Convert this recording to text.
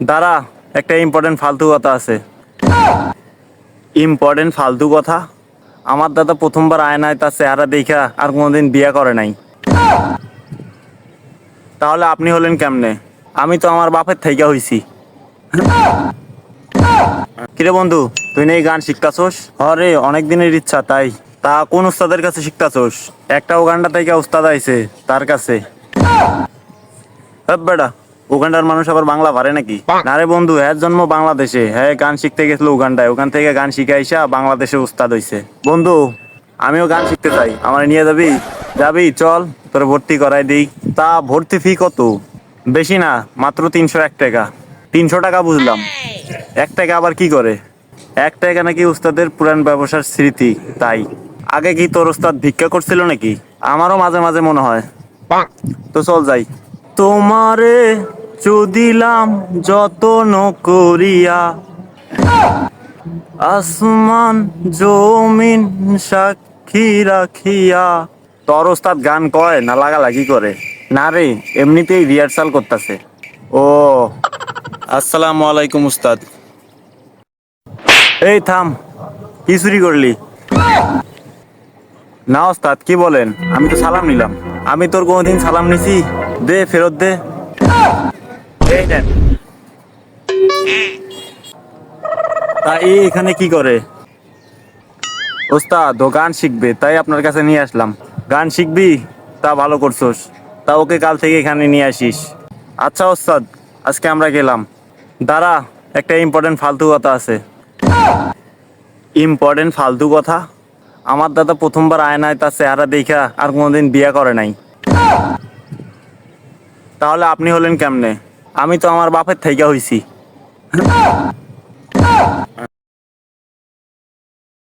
দাঁড়া, একটা ইম্পর্টেন্ট ফালতু কথা আছে। ইম্পর্টেন্ট ফালতু কথা? আমার দাদা প্রথমবার আয়নায় তার চেহারা দেখা আর কোনোদিন বিয়ে করে নাই। তাহলে আপনি হলেন কেমনে? আমি তো আমার বাপের থেকে হইছি। কিরে বন্ধু, তুই নেই গান শিখতাছোস? আরে অনেক দিনের ইচ্ছা, তাই। তা কোন উস্তাদের কাছে শিখতাছোস? একটা ওগান্ডা থেকে উস্তাদ আইছে, তার কাছে। বেটা উগান্ডার মানুষ আবার বাংলা পারে নাকি? না রে বন্ধু হ্যাঁ জন্ম বাংলাদেশে। হ্যাঁ গান শিখতে গেছিল উগান্ডায়। ওখান থেকে গান শিখে আইসা বাংলাদেশে উস্তাদ হইছে। বন্ধু আমিও গান শিখতে চাই। আমার নিয়ে যাবি? যাবি? চল তোর ভর্তি করাই দিই। তা ভর্তি ফি কত? বেশি না মাত্র তিনশো এক টাকা। তিনশো টাকা বুঝলাম। এক টাকা আবার কি করে? এক টাকা নাকি উস্তাদের পুরান ব্যবসার স্মৃতি তাই। আগে কি তোর উস্তাদ ভিক্ষা করছিল নাকি? আমারও মাঝে মাঝে মনে হয়। তো চল যাই। তোমারে চুদিলাম যতন করিয়া। আসমান জমিন সাক্ষী রাখিয়া। তোর ওস্তাদ গান কয় না লাগা লাগি করে? না রে এমনিতেই রিহার্সাল করতেছে। ও আসসালামু আলাইকুম উস্তাদ এই থাম কি চুরি করলি? না ওস্তাদ কি বলেন? আমি তো সালাম নিলাম। আমি তোর কোনোদিন সালাম নিছি? দে ফেরত দে। এই নেন। এখানে কি করে? ওস্তাদ, ও গান শিখবে, তাই আপনার কাছে নিয়ে আসলাম। গান শিখবি? তা ভালো করছোস। তা ওকে কাল থেকে এখানে নিয়ে আসিস। আচ্ছা ওস্তাদ, আজকে আমরা গেলাম। দাঁড়া, একটা ইম্পর্টেন্ট ফালতু কথা আছে। ইম্পর্টেন্ট ফালতু কথা? আমার দাদা প্রথমবার আয়নায় তার চেহারা দেখা আর কোনোদিন বিয়ে করে নাই। তাহলে আপনি হলেন কেমনে? আমি তো আমার বাপের থেকে হইছি।